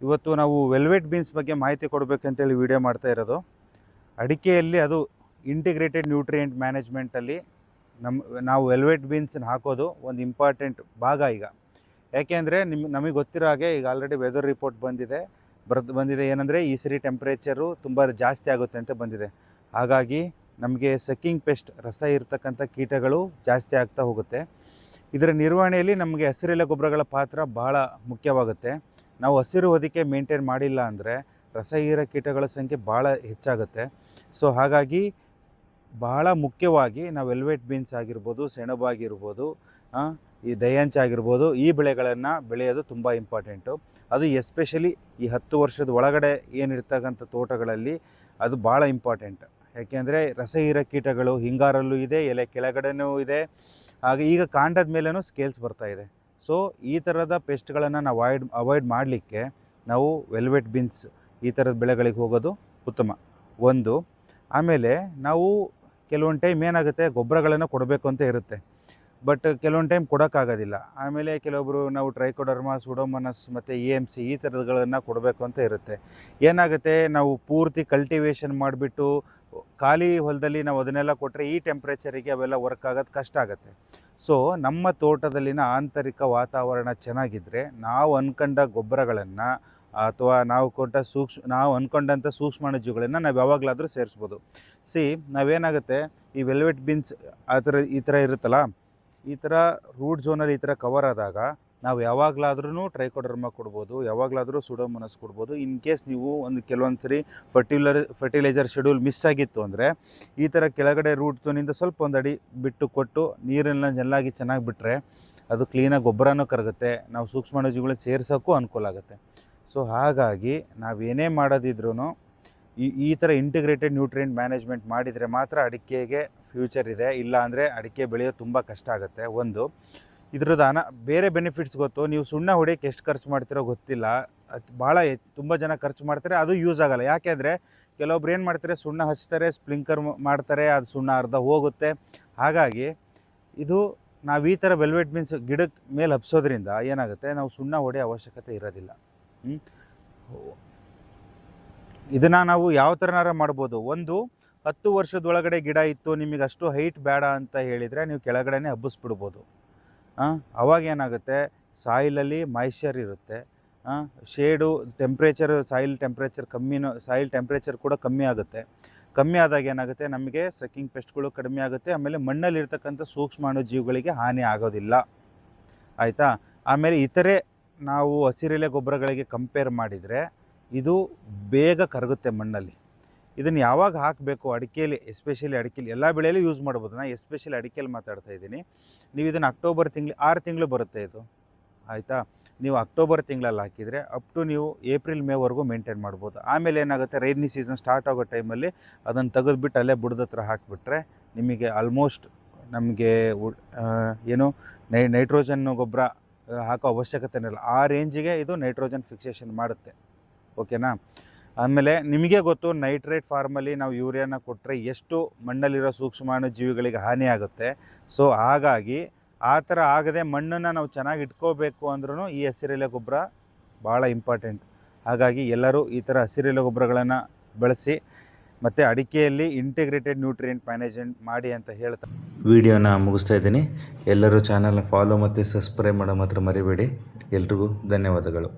ಇವತ್ತು ನಾವು velvet beans ಬಗ್ಗೆ ಮಾಹಿತಿ ಕೊಡಬೇಕಂತೇಳಿ ವಿಡಿಯೋ ಮಾಡ್ತಾ ಇರೋದು. ಅಡಿಕೆಯಲ್ಲಿ ಅದು ಇಂಟಿಗ್ರೇಟೆಡ್ ನ್ಯೂಟ್ರಿಯೆಂಟ್ ಮ್ಯಾನೇಜ್ಮೆಂಟಲ್ಲಿ ನಮ್ಮ ನಾವು ವೆಲ್ವೆಟ್ ಬೀನ್ಸನ್ನ ಹಾಕೋದು ಒಂದು ಇಂಪಾರ್ಟೆಂಟ್ ಭಾಗ ಈಗ. ಯಾಕೆಂದರೆ ನಿಮ್ಮ ನಮಗೆ ಗೊತ್ತಿರೋ ಹಾಗೆ ಈಗ ಆಲ್ರೆಡಿ ವೆದರ್ ರಿಪೋರ್ಟ್ ಬಂದಿದೆ. ಬರೆದು, ಬಂದಿದೆ ಏನಂದರೆ ಈ ಸರಿ ಟೆಂಪ್ರೇಚರು ತುಂಬ ಜಾಸ್ತಿ ಆಗುತ್ತೆ ಅಂತ ಬಂದಿದೆ. ಹಾಗಾಗಿ ನಮಗೆ ಸಕ್ಕಿಂಗ್ ಪೆಸ್ಟ್ ರಸ ಇರತಕ್ಕಂಥ ಕೀಟಗಳು ಜಾಸ್ತಿ ಆಗ್ತಾ ಹೋಗುತ್ತೆ. ಇದರ ನಿರ್ವಹಣೆಯಲ್ಲಿ ನಮಗೆ ಹಸಿರೆಲೆ ಗೊಬ್ಬರಗಳ ಪಾತ್ರ ಬಹಳ ಮುಖ್ಯವಾಗುತ್ತೆ. ನಾವು ಹಸಿರು ಹೊದಿಕೆ ಮೇಂಟೈನ್ ಮಾಡಿಲ್ಲ ಅಂದರೆ ರಸಹೀರ ಕೀಟಗಳ ಸಂಖ್ಯೆ ಭಾಳ ಹೆಚ್ಚಾಗುತ್ತೆ. ಸೊ ಹಾಗಾಗಿ ಬಹಳ ಮುಖ್ಯವಾಗಿ ನಾವು ವೆಲ್ವೆಟ್ ಬೀನ್ಸ್ ಆಗಿರ್ಬೋದು, ಸೆಣಬು ಆಗಿರ್ಬೋದು ಈ ದಯಂಚ ಆಗಿರ್ಬೋದು, ಈ ಬೆಳೆಗಳನ್ನು ಬೆಳೆಯೋದು ತುಂಬ ಇಂಪಾರ್ಟೆಂಟು ಅದು ಎಸ್ಪೆಷಲಿ ಈ ಹತ್ತು ವರ್ಷದ ಒಳಗಡೆ ಏನಿರ್ತಕ್ಕಂಥ ತೋಟಗಳಲ್ಲಿ ಅದು ಭಾಳ ಇಂಪಾರ್ಟೆಂಟ್ ಯಾಕೆಂದರೆ ರಸಹೀರ ಕೀಟಗಳು ಹಿಂಗಾರಲ್ಲೂ ಇದೆ, ಎಲೆ ಕೆಳಗಡೆನೂ ಇದೆ. ಹಾಗೆ ಈಗ ಕಾಂಡದ ಮೇಲೂ ಸ್ಕೇಲ್ಸ್ ಬರ್ತಾ ಇದೆ. ಸೊ ಈ ಥರದ ಪೆಸ್ಟ್ಗಳನ್ನು ನಾವು ಅವಾಯ್ಡ್ ಅವಾಯ್ಡ್ ಮಾಡಲಿಕ್ಕೆ ನಾವು ವೆಲ್ವೆಟ್ ಬೀನ್ಸ್ ಈ ಥರದ ಬೆಳೆಗಳಿಗೆ ಹೋಗೋದು ಉತ್ತಮ. ಒಂದು, ಆಮೇಲೆ ನಾವು ಕೆಲವೊಂದು ಟೈಮ್ ಏನಾಗುತ್ತೆ, ಗೊಬ್ಬರಗಳನ್ನು ಕೊಡಬೇಕು ಅಂತ ಇರುತ್ತೆ. ಬಟ್ ಕೆಲವೊಂದು ಟೈಮ್ ಕೊಡೋಕ್ಕಾಗೋದಿಲ್ಲ. ಆಮೇಲೆ ಕೆಲವೊಬ್ಬರು ನಾವು ಟ್ರೈಕೋಡರ್ಮಾ ಸುಡೋಮನಸ್ ಮತ್ತು ಇ ಎಂ ಸಿ ಈ ಥರದ್ಗಳನ್ನು ಕೊಡಬೇಕು ಅಂತ ಇರುತ್ತೆ. ಏನಾಗುತ್ತೆ, ನಾವು ಪೂರ್ತಿ ಕಲ್ಟಿವೇಷನ್ ಮಾಡಿಬಿಟ್ಟು ಖಾಲಿ ಹೊಲದಲ್ಲಿ ನಾವು ಅದನ್ನೆಲ್ಲ ಕೊಟ್ಟರೆ ಈ ಟೆಂಪ್ರೇಚರಿಗೆ ಅವೆಲ್ಲ ವರ್ಕ್ ಆಗೋದು ಕಷ್ಟ ಆಗುತ್ತೆ. ಸೊ ನಮ್ಮ ತೋಟದಲ್ಲಿನ ಆಂತರಿಕ ವಾತಾವರಣ ಚೆನ್ನಾಗಿದ್ದರೆ ನಾವು ಅಂದ್ಕೊಂಡ ಗೊಬ್ಬರಗಳನ್ನು ಅಥವಾ ನಾವು ಕೊಟ್ಟ ಸೂಕ್ಷ್ಮ, ನಾವು ಅಂದ್ಕೊಂಡಂಥ ಸೂಕ್ಷ್ಮಾಣುಜೀವಿಗಳನ್ನು ನಾವು ಯಾವಾಗಲಾದರೂ ಸೇರಿಸ್ಬೋದು. ಸಿ ನಾವೇನಾಗುತ್ತೆ, ಈ ವೆಲ್ವೆಟ್ ಬೀನ್ಸ್ ಆ ಥರ ಈ ಥರ ಇರುತ್ತಲ್ಲ, ಈ ಥರ ರೂಟ್ ಝೋನಲ್ಲಿ ಈ ಥರ ಕವರ್ ಆದಾಗ ನಾವು ಯಾವಾಗಲಾದ್ರೂ ಟ್ರೈಕೋಡರ್ಮ ಕೊಡ್ಬೋದು, ಯಾವಾಗಲಾದರೂ ಸುಡೋಮನಸ್ ಕೊಡ್ಬೋದು. ಇನ್ ಕೇಸ್ ನೀವು ಒಂದು ಕೆಲವೊಂದು ಸರಿ ಫರ್ಟಿಲರ್ ಫರ್ಟಿಲೈಸರ್ ಶೆಡ್ಯೂಲ್ ಮಿಸ್ ಆಗಿತ್ತು ಅಂದರೆ, ಈ ಥರ ಕೆಳಗಡೆ ರೂಟ್ ಝೋನಿಂದ ಸ್ವಲ್ಪ ಒಂದು ಅಡಿ ಬಿಟ್ಟು ಕೊಟ್ಟು ನೀರನ್ನು ಚೆನ್ನಾಗಿ ಚೆನ್ನಾಗಿ ಬಿಟ್ಟರೆ ಅದು ಕ್ಲೀನಾಗಿ ಗೊಬ್ಬರನೂ ಕರಗುತ್ತೆ, ನಾವು ಸೂಕ್ಷ್ಮಾಣುಜೀವಿಗಳನ್ನ ಸೇರ್ಸೋಕ್ಕೂ ಅನುಕೂಲ ಆಗುತ್ತೆ. ಸೊ ಹಾಗಾಗಿ ನಾವೇನೇ ಮಾಡೋದಿದ್ರೂ ಈ ಈ ಥರ ಇಂಟಿಗ್ರೇಟೆಡ್ ನ್ಯೂಟ್ರಿಯೆಂಟ್ ಮ್ಯಾನೇಜ್ಮೆಂಟ್ ಮಾಡಿದರೆ ಮಾತ್ರ ಅಡಿಕೆಗೆ ಫ್ಯೂಚರ್ ಇದೆ. ಇಲ್ಲ ಅಂದರೆ ಅಡಿಕೆ ಬೆಳೆಯೋದು ತುಂಬ ಕಷ್ಟ ಆಗುತ್ತೆ. ಒಂದು ಇದ್ರದ್ದು ಅನ, ಬೇರೆ ಬೆನಿಫಿಟ್ಸ್ ಗೊತ್ತು. ನೀವು ಸುಣ್ಣ ಹೊಡಿಯೋಕ್ಕೆ ಎಷ್ಟು ಖರ್ಚು ಮಾಡ್ತಿರೋ ಗೊತ್ತಿಲ್ಲ. ಅದು ಭಾಳ ತುಂಬ ಜನ ಖರ್ಚು ಮಾಡ್ತಾರೆ, ಅದು ಯೂಸ್ ಆಗಲ್ಲ. ಯಾಕೆಂದರೆ ಕೆಲವೊಬ್ರು ಏನು ಮಾಡ್ತಾರೆ, ಸುಣ್ಣ ಹಚ್ತಾರೆ ಸ್ಪ್ಲಿಂಕರ್ ಮಾಡ್ತಾರೆ, ಅದು ಸುಣ್ಣ ಅರ್ಧ ಹೋಗುತ್ತೆ. ಹಾಗಾಗಿ, ಇದು ನಾವು ಈ ಥರ ವೆಲ್ವೆಟ್ ಮೀನ್ಸ್ ಗಿಡಕ್ಕೆ ಮೇಲೆ ಹಬ್ಸೋದ್ರಿಂದ ಏನಾಗುತ್ತೆ, ನಾವು ಸುಣ್ಣ ಹೊಡೆಯೋ ಅವಶ್ಯಕತೆ ಇರೋದಿಲ್ಲ? ಇದನ್ನು ನಾವು ಯಾವ ಥರನಾರ ಮಾಡ್ಬೋದು. ಒಂದು, ಹತ್ತು ವರ್ಷದೊಳಗಡೆ ಗಿಡ ಇತ್ತು, ನಿಮಗೆ ಅಷ್ಟು ಹೈಟ್ ಬೇಡ ಅಂತ ಹೇಳಿದರೆ, ನೀವು ಕೆಳಗಡೆ ಹಬ್ಬಿಸ್ಬಿಡ್ಬೋದು. ಅವಾಗ ಏನಾಗುತ್ತೆ? ಸಾಯಿಲಲ್ಲಿ ಮಾಯಿಶ್ಚರ್ ಇರುತ್ತೆ. ಶೇಡು ಟೆಂಪ್ರೇಚರ್ ಸಾಯಿಲ್ ಟೆಂಪ್ರೇಚರ್ ಕಮ್ಮಿನೂ ಸಾಯಿಲ್ ಟೆಂಪ್ರೇಚರ್ ಕೂಡ ಕಮ್ಮಿ ಆಗುತ್ತೆ. ಕಮ್ಮಿ ಆದಾಗ ಏನಾಗುತ್ತೆ? ನಮಗೆ ಸಕ್ಕಿಂಗ್ ಪೆಸ್ಟ್ಗಳು ಕಡಿಮೆ ಆಗುತ್ತೆ. ಆಮೇಲೆ ಮಣ್ಣಲ್ಲಿರ್ತಕ್ಕಂಥ ಸೂಕ್ಷ್ಮಾಣು ಜೀವಿಗಳಿಗೆ ಹಾನಿ ಆಗೋದಿಲ್ಲ. ಆಯಿತಾ? ಆಮೇಲೆ ಇತರೆ ನಾವು ಹಸಿರೆಲೆ ಗೊಬ್ಬರಗಳಿಗೆ ಕಂಪೇರ್ ಮಾಡಿದರೆ ಇದು ಬೇಗ ಕರಗುತ್ತೆ ಮಣ್ಣಲ್ಲಿ. ಇದನ್ನು ಯಾವಾಗ ಹಾಕಬೇಕು ಅಡಿಕೆಯಲ್ಲಿ ಎಸ್ಪೆಷಲಿ ಅಡಿಕೆಲಿ, ಎಲ್ಲ ಬೆಳೆಯಲ್ಲೂ ಯೂಸ್ ಮಾಡ್ಬೋದು. ನಾನು ಎಸ್ಪೆಷಲಿ ಅಡಿಕೆಯಲ್ಲಿ ಮಾತಾಡ್ತಾ ಇದ್ದೀನಿ. ನೀವು ಇದನ್ನು ಅಕ್ಟೋಬರ್ ತಿಂಗಳು, ಆರು ತಿಂಗಳು ಬರುತ್ತೆ ಇದು. ಆಯಿತಾ? ನೀವು ಅಕ್ಟೋಬರ್ ತಿಂಗಳಲ್ಲಿ ಹಾಕಿದರೆ ಅಪ್ ಟು ನೀವು ಏಪ್ರಿಲ್ ಮೇವರೆಗೂ ಮೇಂಟೈನ್ ಮಾಡ್ಬೋದು. ಆಮೇಲೆ ಏನಾಗುತ್ತೆ? ರೈನಿ ಸೀಸನ್ ಸ್ಟಾರ್ಟ್ ಆಗೋ ಟೈಮಲ್ಲಿ ಅದನ್ನು ತೆಗೆದುಬಿಟ್ಟು ಅಲ್ಲೇ ಬುಡದ ಹತ್ರ ಹಾಕಿಬಿಟ್ರೆ ನಿಮಗೆ ಆಲ್ಮೋಸ್ಟ್ ನಮಗೆ ಏನು ನೈ ನೈಟ್ರೋಜನ್ ಗೊಬ್ಬರ ಹಾಕೋ ಅವಶ್ಯಕತೆ ಇಲ್ಲ. ಆ ರೇಂಜಿಗೆ ಇದು ನೈಟ್ರೋಜನ್ ಫಿಕ್ಸೇಷನ್ ಮಾಡುತ್ತೆ. ಓಕೆನಾ ಆಮೇಲೆ ನಿಮಗೆ ಗೊತ್ತು, ನೈಟ್ರೇಟ್ ಫಾರ್ಮಲ್ಲಿ ನಾವು ಯೂರಿಯಾನ ಕೊಟ್ಟರೆ ಎಷ್ಟು ಮಣ್ಣಲ್ಲಿರೋ ಸೂಕ್ಷ್ಮಾಣು ಜೀವಿಗಳಿಗೆ ಹಾನಿ ಆಗುತ್ತೆ. ಸೊ, ಹಾಗಾಗಿ ಆ ಥರ ಆಗದೆ ಮಣ್ಣನ್ನು ನಾವು ಚೆನ್ನಾಗಿ ಇಟ್ಕೋಬೇಕು ಅಂದ್ರೂ ಈ ಹಸಿರೆಲೆ ಗೊಬ್ಬರ ಭಾಳ ಇಂಪಾರ್ಟೆಂಟ್. ಹಾಗಾಗಿ ಎಲ್ಲರೂ ಈ ಥರ ಹಸಿರೆಲೆ ಗೊಬ್ಬರಗಳನ್ನು ಬಳಸಿ, ಮತ್ತು ಅಡಿಕೆಯಲ್ಲಿ ಇಂಟಿಗ್ರೇಟೆಡ್ ನ್ಯೂಟ್ರಿಯೆಂಟ್ ಮ್ಯಾನೇಜ್ಮೆಂಟ್ ಮಾಡಿ ಅಂತ ಹೇಳ್ತಾ ವಿಡಿಯೋನ ಮುಗಿಸ್ತಾ ಇದ್ದೀನಿ. ಎಲ್ಲರೂ ಚಾನಲ್ನ ಫಾಲೋ ಮತ್ತು ಸಬ್ಸ್ಕ್ರೈಬ್ ಮಾಡೋ ಮಾತ್ರ ಮರಿಬೇಡಿ. ಎಲ್ರಿಗೂ ಧನ್ಯವಾದಗಳು.